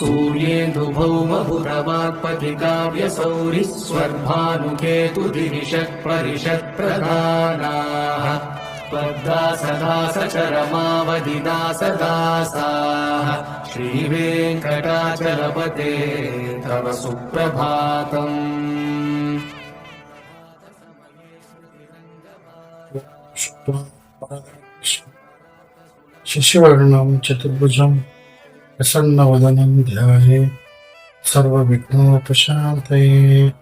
सूर्येन्दु भौमपुरमात्पथिकाव्यसौरि स्वर्भानुके परिषत्प्रधानाः चरमावधि दासदासाः श्रीवेङ्कटाचलपते तव सुप्रभातम्। शिशुवर्णं चतुर्भुजम्। प्रसन्नवदनं ध्याये सर्वविघ्नोपशान्तये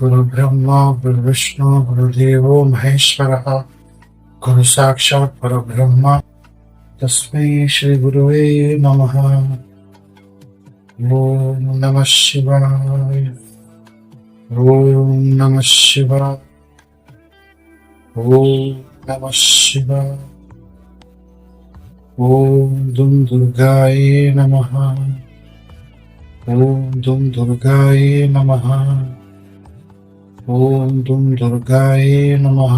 गुरुब्रह्मा, गुरुविष्णु, गुरुदेवो महेश्वरः। गुरु साक्षात् परब्रह्म। तस्मै श्रीगुरुवे नमः। ॐ नमः शिवाय। ॐ नमः शिवाय। ॐ नमः शिवाय। ॐ दुं दुर्गायै नमः। ॐ दुं दुर्गायै नमः। ॐ दुं दुर्गायै नमः।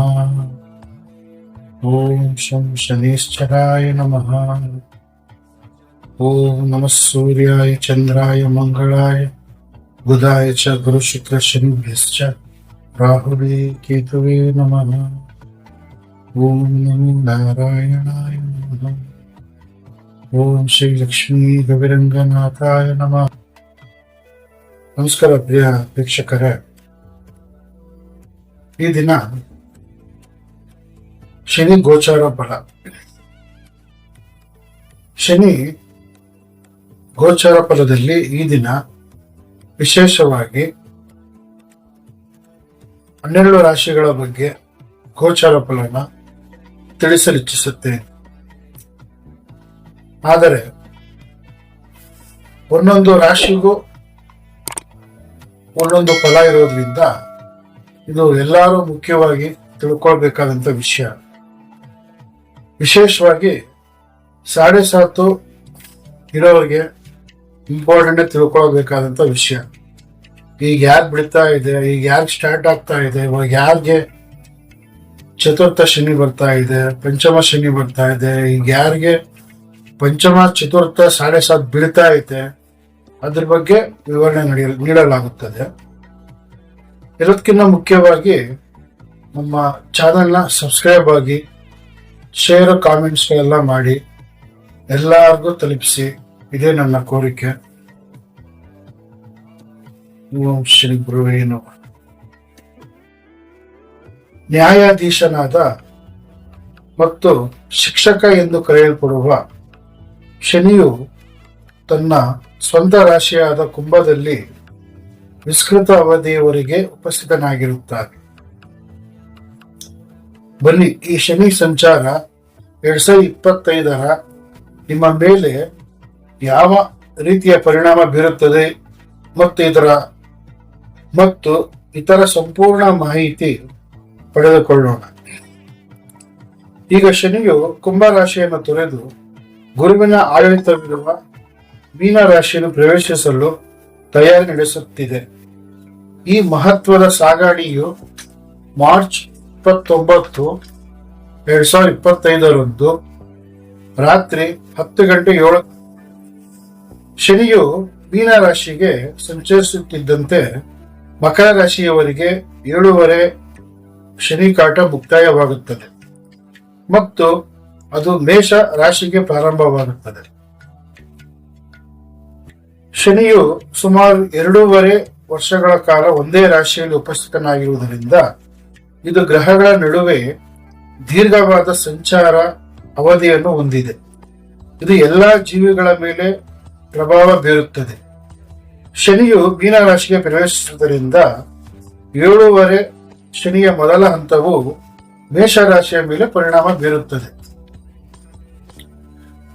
ॐ शं शनीश्चराय नमः। ॐ नमः सूर्याय चन्द्राय मङ्गलाय बुधाय च गुरुशुक्रशनिभ्यश्च राहुवे, केतवे नमः। ॐ नमो नारायणाय नमः। ಓಂ ಶ್ರೀ ಲಕ್ಷ್ಮೀ ಗವಿರಂಗನಾಥಾಯ ನಮಃ. ನಮಸ್ಕಾರ ಪ್ರಿಯ ವೀಕ್ಷಕರೇ. ಈ ದಿನ ಶನಿ ಗೋಚಾರ ಬಲ. ಶನಿ ಗೋಚಾರ ಫಲದಲ್ಲಿ ಈ ದಿನ ವಿಶೇಷವಾಗಿ ಹನ್ನೆರಡು ರಾಶಿಗಳ ಬಗ್ಗೆ ಗೋಚಾರ ಫಲನ ತಿಳಿಸಲಿಚ್ಛಿಸುತ್ತೇನೆ ಆದರೆ ಒಂದೊಂದು ರಾಶಿಗೂ ಒಂದೊಂದು ಫಲ ಇರೋದ್ರಿಂದ ಇದು ಎಲ್ಲರೂ ಮುಖ್ಯವಾಗಿ ತಿಳ್ಕೊಳ್ಬೇಕಾದಂತ ವಿಷಯ. ವಿಶೇಷವಾಗಿ ಸಾಡೆ ಸಾತು ಇರೋರಿಗೆ ಇಂಪಾರ್ಟೆಂಟ್ ತಿಳ್ಕೊಳ್ಬೇಕಾದಂತ ವಿಷಯ. ಈಗ ಯಾರು ಬಿಡ್ತಾ ಇದೆ, ಈಗ ಯಾರು ಸ್ಟಾರ್ಟ್ ಆಗ್ತಾ ಇದೆ, ಇವಾಗ ಯಾರಿಗೆ ಚತುರ್ಥ ಶನಿ ಬರ್ತಾ ಇದೆ, ಪಂಚಮ ಶನಿ ಬರ್ತಾ ಇದೆ, ಈಗ ಯಾರಿಗೆ ಪಂಚಮ, ಚತುರ್ಥ, ಸಾಡೆ ಸಾತ್ ಬೀಳ್ತಾ ಐತೆ. ಅದ್ರ ಬಗ್ಗೆ ವಿವರಣೆ ನಡೆಯ ನೀಡಲಾಗುತ್ತದೆ. ಇದಕ್ಕಿಂತ ಮುಖ್ಯವಾಗಿ ನಮ್ಮ ಚಾನೆಲ್ನ ಸಬ್ಸ್ಕ್ರೈಬ್ ಆಗಿ, ಶೇರ್ ಕಾಮೆಂಟ್ಸ್ ಎಲ್ಲ ಮಾಡಿ, ಎಲ್ಲರಿಗೂ ತಲುಪಿಸಿ. ಇದೇ ನನ್ನ ಕೋರಿಕೆ. ಓಂ ಶ್ರೀ ಗುರುವೇನು. ನ್ಯಾಯಾಧೀಶನಾದ ಮತ್ತು ಶಿಕ್ಷಕ ಎಂದು ಕರೆಯಲ್ಪಡುವ ಶನಿಯು ತನ್ನ ಸ್ವಂತ ರಾಶಿಯಾದ ಕುಂಭದಲ್ಲಿ ವಿಸ್ತೃತ ಅವಧಿಯವರೆಗೆ ಉಪಸ್ಥಿತನಾಗಿರುತ್ತಾನೆ. ಬನ್ನಿ, ಈ ಶನಿ ಸಂಚಾರ ಎರಡ್ ಸಾವಿರದ ಇಪ್ಪತ್ತೈದರ ನಿಮ್ಮ ಮೇಲೆ ಯಾವ ರೀತಿಯ ಪರಿಣಾಮ ಬೀರುತ್ತದೆ ಮತ್ತು ಇದರ ಮತ್ತು ಇತರ ಸಂಪೂರ್ಣ ಮಾಹಿತಿ ಪಡೆದುಕೊಳ್ಳೋಣ. ಈಗ ಶನಿಯು ಕುಂಭ ರಾಶಿಯನ್ನು ತೊರೆದು ಗುರುವಿನ ಆಡಳಿತವಿರುವ ಮೀನ ರಾಶಿಯನ್ನು ಪ್ರವೇಶಿಸಲು ತಯಾರಿ ನಡೆಸುತ್ತಿದೆ. ಈ ಮಹತ್ವದ ಸಾಗಾಣಿಯು ಮಾರ್ಚ್ ಇಪ್ಪತ್ತೊಂಬತ್ತು, ಎರಡ್ ಸಾವಿರದ ಇಪ್ಪತ್ತೈದರಂದು ರಾತ್ರಿ ಹತ್ತು ಗಂಟೆ ಏಳು ಶನಿಯು ಮೀನ ರಾಶಿಗೆ ಸಂಚರಿಸುತ್ತಿದ್ದಂತೆ ಮಕರ ರಾಶಿಯವರಿಗೆ ಏಳೂವರೆ ಶನಿ ಕಾಟ ಮುಕ್ತಾಯವಾಗುತ್ತದೆ. ಮತ್ತು ಅದು ಮೇಷ ರಾಶಿಗೆ ಪ್ರಾರಂಭವಾಗುತ್ತದೆ. ಶನಿಯು ಸುಮಾರು ಎರಡೂವರೆ ವರ್ಷಗಳ ಕಾಲ ಒಂದೇ ರಾಶಿಯಲ್ಲಿ ಉಪಸ್ಥಿತನಾಗಿರುವುದರಿಂದ ಇದು ಗ್ರಹಗಳ ನಡುವೆ ದೀರ್ಘವಾದ ಸಂಚಾರ ಅವಧಿಯನ್ನು ಹೊಂದಿದೆ. ಇದು ಎಲ್ಲಾ ಜೀವಿಗಳ ಮೇಲೆ ಪ್ರಭಾವ ಬೀರುತ್ತದೆ. ಶನಿಯು ಮೀನ ರಾಶಿಗೆ ಪ್ರವೇಶಿಸುವುದರಿಂದ ಏಳೂವರೆ ಶನಿಯ ಮೊದಲ ಹಂತವು ಮೇಷರಾಶಿಯ ಮೇಲೆ ಪರಿಣಾಮ ಬೀರುತ್ತದೆ.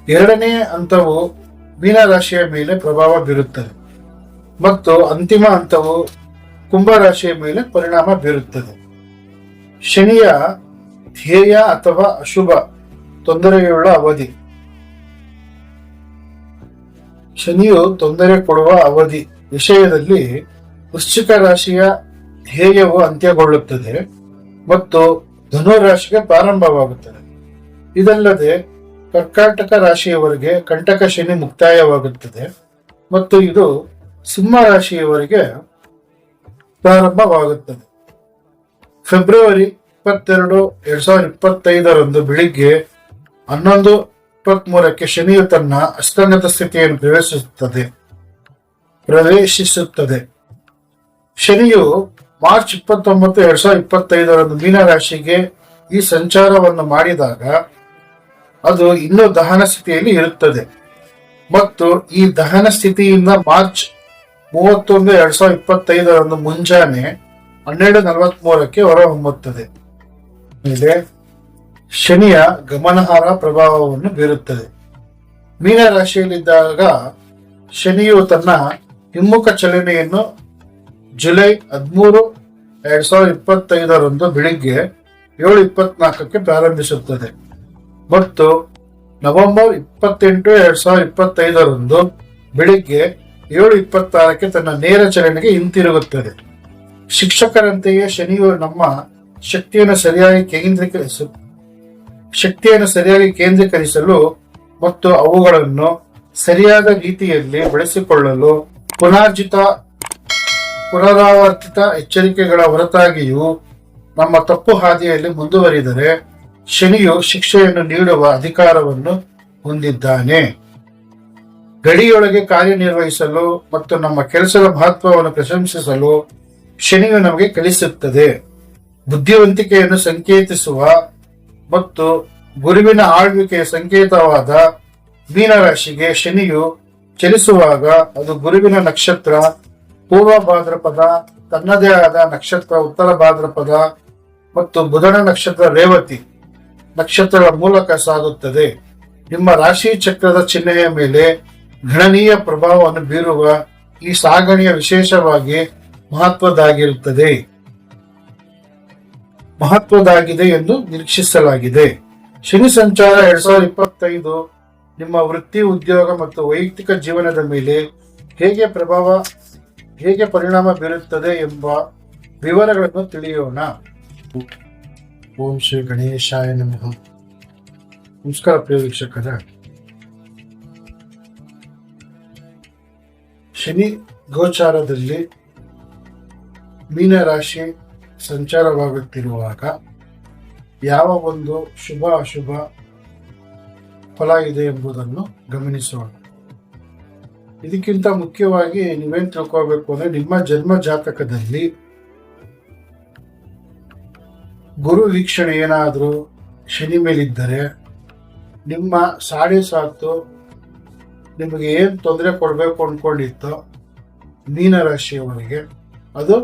ಎರಡನೇ ಹಂತವು ಮೀನರಾಶಿಯ ಮೇಲೆ ಪ್ರಭಾವ ಬೀರುತ್ತದೆ. ಮತ್ತು ಅಂತಿಮ ಹಂತವು ಕುಂಭರಾಶಿಯ ಮೇಲೆ ಪರಿಣಾಮ ಬೀರುತ್ತದೆ. ಶನಿಯ ಧ್ಯೇಯ ಅಥವಾ ಅಶುಭ ತೊಂದರೆಯುಳ್ಳ ಅವಧಿ. ಶನಿಯು ತೊಂದರೆ ಕೊಡುವ ಅವಧಿ ವಿಷಯದಲ್ಲಿ ವೃಶ್ಚಿಕ ರಾಶಿಯ ಧ್ಯೇಯವು ಅಂತ್ಯಗೊಳ್ಳುತ್ತದೆ ಮತ್ತು ಧನುರಾಶಿಗೆ ಪ್ರಾರಂಭವಾಗುತ್ತದೆ. ಇದಲ್ಲದೆ ಕರ್ಕಾಟಕ ರಾಶಿಯವರಿಗೆ ಕಂಟಕ ಶನಿ ಮುಕ್ತಾಯವಾಗುತ್ತದೆ. ಮತ್ತು ಇದು ಸಿಂಹ ರಾಶಿಯವರಿಗೆ ಪ್ರಾರಂಭವಾಗುತ್ತದೆ. ಫೆಬ್ರವರಿ ಇಪ್ಪತ್ತೆರಡು ಎರಡ್ ಸಾವಿರದ ಇಪ್ಪತ್ತೈದರಂದು ಬೆಳಿಗ್ಗೆ ಹನ್ನೊಂದು ಇಪ್ಪತ್ಮೂರಕ್ಕೆ ಶನಿಯು ತನ್ನ ಅಸ್ತಂಗತ ಸ್ಥಿತಿಯನ್ನು ಪ್ರವೇಶಿಸುತ್ತದೆ ಪ್ರವೇಶಿಸುತ್ತದೆ. ಶನಿಯು ಮಾರ್ಚ್ ಇಪ್ಪತ್ತೊಂಬತ್ತು ಎರಡ್ ಸಾವಿರದ ಇಪ್ಪತ್ತೈದರಂದು ಮೀನ ರಾಶಿಗೆ ಈ ಸಂಚಾರವನ್ನು ಮಾಡಿದಾಗ ಅದು ಇನ್ನೂ ದಹನ ಸ್ಥಿತಿಯಲ್ಲಿ ಇರುತ್ತದೆ. ಮತ್ತು ಈ ದಹನ ಸ್ಥಿತಿಯಿಂದ ಮಾರ್ಚ್ ಮೂವತ್ತೊಂದು ಎರಡ್ ಸಾವಿರದ ಇಪ್ಪತ್ತೈದರಂದು ಮುಂಜಾನೆ ಹನ್ನೆರಡು ನಲವತ್ಮೂರಕ್ಕೆ ಹೊರಹೊಮ್ಮುತ್ತದೆ. ಮೇಲೆ ಶನಿಯ ಗಮನಾರ್ಹ ಪ್ರಭಾವವನ್ನು ಬೀರುತ್ತದೆ. ಮೀನ ರಾಶಿಯಲ್ಲಿದ್ದಾಗ ಶನಿಯು ತನ್ನ ಹಿಮ್ಮುಖ ಚಲನೆಯನ್ನು ಜುಲೈ ಹದಿಮೂರು ಎರಡ್ ಸಾವಿರದ ಇಪ್ಪತ್ತೈದರಂದು ಬೆಳಿಗ್ಗೆ ಏಳು ಇಪ್ಪತ್ನಾಲ್ಕಕ್ಕೆ ಪ್ರಾರಂಭಿಸುತ್ತದೆ. ಮತ್ತು ನವೆಂಬರ್ ಇಪ್ಪತ್ತೆಂಟು ಎರಡ್ ಸಾವಿರದ ಇಪ್ಪತ್ತೈದರಂದು ಬೆಳಿಗ್ಗೆ ಏಳು ಇಪ್ಪತ್ತಾರಕ್ಕೆ ತನ್ನ ನೇರ ಚಲನೆಗೆ ಹಿಂತಿರುಗುತ್ತದೆ. ಶಿಕ್ಷಕರಂತೆಯೇ ಶನಿಯು ನಮ್ಮ ಶಕ್ತಿಯನ್ನು ಸರಿಯಾಗಿ ಕೇಂದ್ರೀಕರಿಸ ಶಕ್ತಿಯನ್ನು ಸರಿಯಾಗಿ ಕೇಂದ್ರೀಕರಿಸಲು ಮತ್ತು ಅವುಗಳನ್ನು ಸರಿಯಾದ ರೀತಿಯಲ್ಲಿ ಬಳಸಿಕೊಳ್ಳಲು ಪುನರ್ಜಿತ, ಪುನರಾವರ್ತಿತ ಎಚ್ಚರಿಕೆಗಳ ಹೊರತಾಗಿಯೂ ನಮ್ಮ ತಪ್ಪು ಹಾದಿಯಲ್ಲಿ ಮುಂದುವರಿದರೆ ಶನಿಯು ಶಿಕ್ಷೆಯನ್ನು ನೀಡುವ ಅಧಿಕಾರವನ್ನು ಹೊಂದಿದ್ದಾನೆ. ಗಡಿಯೊಳಗೆ ಕಾರ್ಯನಿರ್ವಹಿಸಲು ಮತ್ತು ನಮ್ಮ ಕೆಲಸದ ಮಹತ್ವವನ್ನು ಪ್ರಶಂಸಿಸಲು ಶನಿಯು ನಮಗೆ ಕಲಿಸುತ್ತದೆ. ಬುದ್ಧಿವಂತಿಕೆಯನ್ನು ಸಂಕೇತಿಸುವ ಮತ್ತು ಗುರುವಿನ ಆಳ್ವಿಕೆಯ ಸಂಕೇತವಾದ ಮೀನರಾಶಿಗೆ ಶನಿಯು ಚಲಿಸುವಾಗ ಅದು ಗುರುವಿನ ನಕ್ಷತ್ರ, ಪೂರ್ವ ಭಾದ್ರಪದ, ತನ್ನದೇ ಆದ ನಕ್ಷತ್ರ, ಉತ್ತರ ಭಾದ್ರಪದ ಮತ್ತು ಬುಧನ ನಕ್ಷತ್ರ ರೇವತಿ. ನಕ್ಷತ್ರಗಳ ಮೂಲಕ ಸಾಗುತ್ತದೆ. ನಿಮ್ಮ ರಾಶಿ ಚಕ್ರದ ಚಿಹ್ನೆಯ ಮೇಲೆ ಗಣನೀಯ ಪ್ರಭಾವವನ್ನು ಬೀರುವ ಈ ಸಾಗಣೆಯ ವಿಶೇಷವಾಗಿ ಮಹತ್ವದಾಗಿರುತ್ತದೆ ಮಹತ್ವದಾಗಿದೆ ಎಂದು ನಿರೀಕ್ಷಿಸಲಾಗಿದೆ. ಶನಿ ಸಂಚಾರ ಎರಡ್ ಸಾವಿರದ ಇಪ್ಪತ್ತೈದು ನಿಮ್ಮ ವೃತ್ತಿ, ಉದ್ಯೋಗ ಮತ್ತು ವೈಯಕ್ತಿಕ ಜೀವನದ ಮೇಲೆ ಹೇಗೆ ಪ್ರಭಾವ, ಹೇಗೆ ಪರಿಣಾಮ ಬೀರುತ್ತದೆ ಎಂಬ ವಿವರಗಳನ್ನು ತಿಳಿಯೋಣ. ಓಂ ಶ್ರೀ ಗಣೇಶಾಯ ನಮಃ. ನಮಸ್ಕಾರ ಪ್ರಿಯ ವೀಕ್ಷಕರ. ಶನಿ ಗೋಚಾರದಲ್ಲಿ ಮೀನರಾಶಿ ಸಂಚಾರವಾಗುತ್ತಿರುವಾಗ ಯಾವ ಒಂದು ಶುಭ ಅಶುಭ ಫಲ ಇದೆ ಎಂಬುದನ್ನು ಗಮನಿಸೋಣ. ಇದಕ್ಕಿಂತ ಮುಖ್ಯವಾಗಿ ನೀವೇನು ತಿಳ್ಕೋಬೇಕು ಅಂದರೆ ನಿಮ್ಮ ಜನ್ಮ ಜಾತಕದಲ್ಲಿ ಗುರು ವೀಕ್ಷಣೆ ಏನಾದರೂ ಶನಿ ಮೇಲಿದ್ದರೆ ನಿಮ್ಮ ಸಾಡೆ ಸಾತು ನಿಮಗೆ ಏನು ತೊಂದರೆ ಕೊಡಬೇಕು ಅಂದ್ಕೊಂಡಿತ್ತೋ ಮೀನರಾಶಿಯವರಿಗೆ ಅದು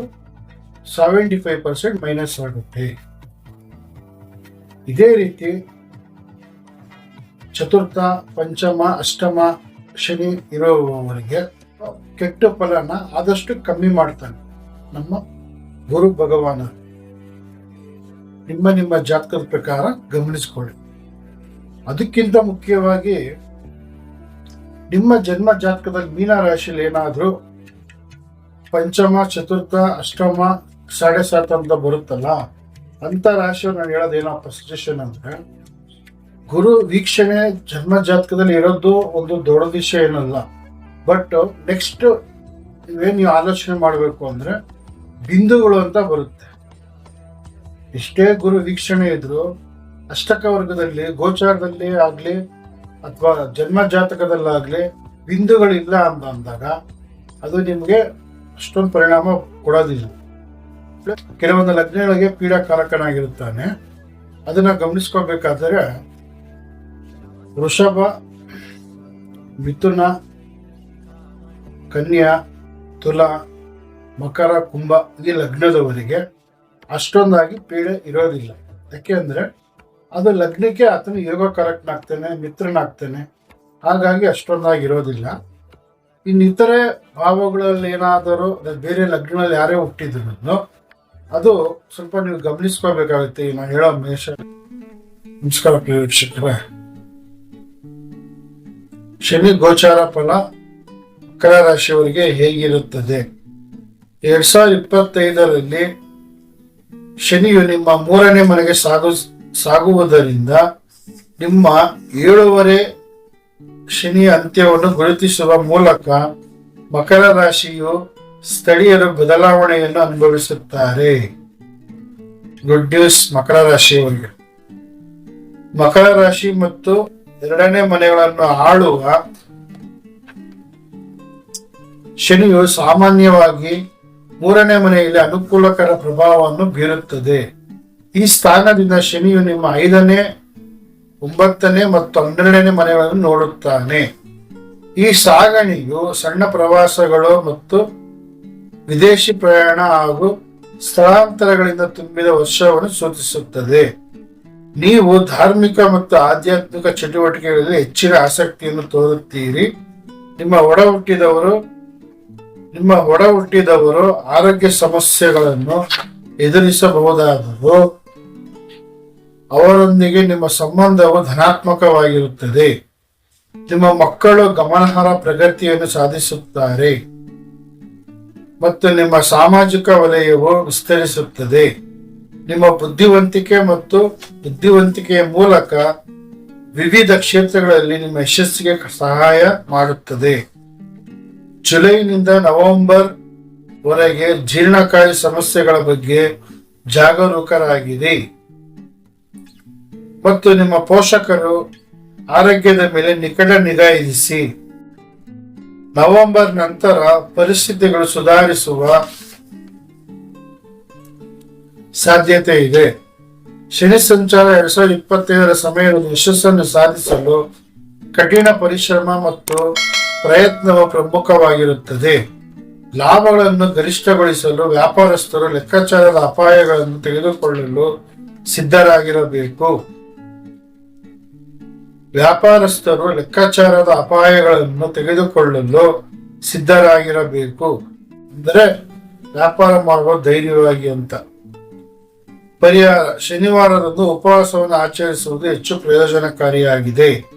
ಸೆವೆಂಟಿ ಫೈವ್ ಪರ್ಸೆಂಟ್ ಮೈನಸ್ ಆಗುತ್ತೆ. ಇದೇ ರೀತಿ ಚತುರ್ಥ, ಪಂಚಮ, ಅಷ್ಟಮ ಶನಿ ಇರುವವರಿಗೆ ಕೆಟ್ಟ ಫಲನ ಆದಷ್ಟು ಕಮ್ಮಿ ಮಾಡ್ತಾನೆ ನಮ್ಮ ಗುರು ಭಗವಾನ. ನಿಮ್ಮ ನಿಮ್ಮ ಜಾತಕದ ಪ್ರಕಾರ ಗಮನಿಸಿಕೊಳ್ಳಿ. ಅದಕ್ಕಿಂತ ಮುಖ್ಯವಾಗಿ ನಿಮ್ಮ ಜನ್ಮ ಜಾತಕದಲ್ಲಿ ಮೀನ ರಾಶಿಯಲ್ಲಿ ಏನಾದರೂ ಪಂಚಮ, ಚತುರ್ಥ, ಅಷ್ಟಮ, ಸಾಡೆ ಸಾತ್ ಅಂತ ಬರುತ್ತಲ್ಲ, ಅಂತ ರಾಶಿ ನಾನು ಹೇಳೋದೇನಪ್ಪ ಸಜೆಷನ್ ಅಂದ್ರೆ, ಗುರು ವೀಕ್ಷಣೆ ಜನ್ಮ ಜಾತಕದಲ್ಲಿ ಇರೋದು ಒಂದು ದೊಡ್ಡ ವಿಷಯ ಏನಲ್ಲ ಬಟ್ ನೆಕ್ಸ್ಟ್ ಏನು ನೀವು ಆಲೋಚನೆ ಮಾಡಬೇಕು ಅಂದ್ರೆ ಬಿಂದುಗಳು ಅಂತ ಬರುತ್ತೆ. ಎಷ್ಟೇ ಗುರು ವೀಕ್ಷಣೆ ಇದ್ರು ಅಷ್ಟಕ ವರ್ಗದಲ್ಲಿ, ಗೋಚಾರದಲ್ಲಿ ಆಗ್ಲಿ ಅಥವಾ ಜನ್ಮ ಜಾತಕದಲ್ಲಾಗ್ಲಿ ಬಿಂದುಗಳಿಲ್ಲ ಅಂತ ಅಂದಾಗ ಅದು ನಿಮಗೆ ಅಷ್ಟೊಂದು ಪರಿಣಾಮ ಕೊಡೋದಿಲ್ಲ. ಕೆಲವೊಂದು ಲಗ್ನಗಳಿಗೆ ಪೀಡಾಕಾರಕನಾಗಿರುತ್ತಾನೆ ಅದನ್ನ ಗಮನಿಸ್ಕೋಬೇಕಾದ್ರೆ ವೃಷಭ, ಮಿಥುನ, ಕನ್ಯಾ, ತುಲಾ, ಮಕರ, ಕುಂಭ ಈ ಲಗ್ನದವರಿಗೆ ಅಷ್ಟೊಂದಾಗಿ ಪೀಡೆ ಇರೋದಿಲ್ಲ. ಯಾಕೆ ಅಂದ್ರೆ ಅದು ಲಗ್ನಕ್ಕೆ ಆತನ ಆಗ್ತೇನೆ ಮಿತ್ರನಾಗ್ತಾನೆ. ಹಾಗಾಗಿ ಅಷ್ಟೊಂದಾಗಿ ಇರೋದಿಲ್ಲ ಇನ್ನಿತರೆ ಭಾವಗಳಲ್ಲಿ ಏನಾದರೂ ಬೇರೆ ಲಗ್ನಗಳಲ್ಲಿ ಯಾರೇ ಹುಟ್ಟಿದ್ರು ಅದು ಸ್ವಲ್ಪ ನೀವು ಗಮನಿಸ್ಕೋಬೇಕಾಗುತ್ತೆ ನಾನು ಹೇಳೋ ಮೇಷ ನಮಸ್ಕಾರ ವೀಕ್ಷಕರೇ. ಶನಿ ಗೋಚಾರ ಫಲ ಮಕರ ರಾಶಿಯವರಿಗೆ ಹೇಗಿರುತ್ತದೆ? ಎರಡ್ ಸಾವಿರದ ಇಪ್ಪತ್ತೈದರಲ್ಲಿ ಶನಿಯು ನಿಮ್ಮ ಮೂರನೇ ಮನೆಗೆ ಸಾಗು, ಸಾಗುವುದರಿಂದ ನಿಮ್ಮ ಏಳುವರೆ ಶನಿಯ ಅಂತ್ಯವನ್ನು ಗುರುತಿಸುವ ಮೂಲಕ ಮಕರ ರಾಶಿಯು ಸ್ಥಳೀಯರು ಬದಲಾವಣೆಯನ್ನು ಅನುಭವಿಸುತ್ತಾರೆ. ಗುಡ್ ನ್ಯೂಸ್ ಮಕರ ರಾಶಿಯವರಿಗೆ. ಮಕರ ರಾಶಿ ಮತ್ತು ಎರಡನೇ ಮನೆಗಳನ್ನು ಆಳುವ ಶನಿಯು ಸಾಮಾನ್ಯವಾಗಿ ಮೂರನೇ ಮನೆಯಲ್ಲಿ ಅನುಕೂಲಕರ ಪ್ರಭಾವವನ್ನು ಬೀರುತ್ತದೆ. ಈ ಸ್ಥಾನದಿಂದ ಶನಿಯು ನಿಮ್ಮ ಐದನೇ, ಒಂಬತ್ತನೇ ಮತ್ತು ಹನ್ನೆರಡನೇ ಮನೆಗಳನ್ನು ನೋಡುತ್ತಾನೆ. ಈ ಸಾಗಣೆಯು ಸಣ್ಣ ಪ್ರವಾಸಗಳು ಮತ್ತು ವಿದೇಶಿ ಪ್ರಯಾಣ ಹಾಗೂ ಸ್ಥಳಾಂತರಗಳಿಂದ ತುಂಬಿದ ವರ್ಷವನ್ನು ಸೂಚಿಸುತ್ತದೆ. ನೀವು ಧಾರ್ಮಿಕ ಮತ್ತು ಆಧ್ಯಾತ್ಮಿಕ ಚಟುವಟಿಕೆಗಳಲ್ಲಿ ಹೆಚ್ಚಿನ ಆಸಕ್ತಿಯನ್ನು ತೋರುತ್ತೀರಿ. ನಿಮ್ಮ ಒಡ ಹುಟ್ಟಿದವರು ನಿಮ್ಮ ಒಡ ಹುಟ್ಟಿದವರು ಆರೋಗ್ಯ ಸಮಸ್ಯೆಗಳನ್ನು ಎದುರಿಸಬಹುದಾದರೂ ಅವರೊಂದಿಗೆ ನಿಮ್ಮ ಸಂಬಂಧವು ಧನಾತ್ಮಕವಾಗಿರುತ್ತದೆ. ನಿಮ್ಮ ಮಕ್ಕಳು ಗಮನಾರ್ಹ ಪ್ರಗತಿಯನ್ನು ಸಾಧಿಸುತ್ತಾರೆ. ಮತ್ತು ನಿಮ್ಮ ಸಾಮಾಜಿಕ ವಲಯವು ವಿಸ್ತರಿಸುತ್ತದೆ. ನಿಮ್ಮ ಬುದ್ಧಿವಂತಿಕೆ ಮತ್ತು ಬುದ್ಧಿವಂತಿಕೆಯ ಮೂಲಕ ವಿವಿಧ ಕ್ಷೇತ್ರಗಳಲ್ಲಿ ನಿಮ್ಮ ಯಶಸ್ಸಿಗೆ ಸಹಾಯ ಮಾಡುತ್ತದೆ. ಜುಲೈನಿಂದ ನವೆಂಬರ್ ವರೆಗೆ ಜೀರ್ಣಕಾರಿ ಸಮಸ್ಯೆಗಳ ಬಗ್ಗೆ ಜಾಗರೂಕರಾಗಿದೆ ಮತ್ತು ನಿಮ್ಮ ಪೋಷಕರು ಆರೋಗ್ಯದ ಮೇಲೆ ನಿಕಟ ನಿಗಾ ಇರಿಸಿ. ನವೆಂಬರ್ ನಂತರ ಪರಿಸ್ಥಿತಿಗಳು ಸುಧಾರಿಸುವ ಸಾಧ್ಯತೆ ಇದೆ. ಶನಿ ಸಂಚಾರ ಎರಡ್ ಸಾವಿರದ ಇಪ್ಪತ್ತೈದರ ಸಮಯದಲ್ಲಿ ಯಶಸ್ಸನ್ನು ಸಾಧಿಸಲು ಕಠಿಣ ಪರಿಶ್ರಮ ಮತ್ತು ಪ್ರಯತ್ನವು ಪ್ರಮುಖವಾಗಿರುತ್ತದೆ. ಲಾಭಗಳನ್ನು ಗರಿಷ್ಠಗೊಳಿಸಲು ವ್ಯಾಪಾರಸ್ಥರು ಲೆಕ್ಕಾಚಾರದ ಅಪಾಯಗಳನ್ನು ತೆಗೆದುಕೊಳ್ಳಲು ಸಿದ್ಧರಾಗಿರಬೇಕು. ವ್ಯಾಪಾರಸ್ಥರು ಲೆಕ್ಕಾಚಾರದ ಅಪಾಯಗಳನ್ನು ತೆಗೆದುಕೊಳ್ಳಲು ಸಿದ್ಧರಾಗಿರಬೇಕು. ಅಂದರೆ ವ್ಯಾಪಾರ ಮಾಡುವ ಧೈರ್ಯವಾಗಿ ಅಂತ. ಪರಿಹಾರ, ಶನಿವಾರದಂದು ಉಪವಾಸವನ್ನು ಆಚರಿಸುವುದು ಹೆಚ್ಚು ಪ್ರಯೋಜನಕಾರಿಯಾಗಿದೆ.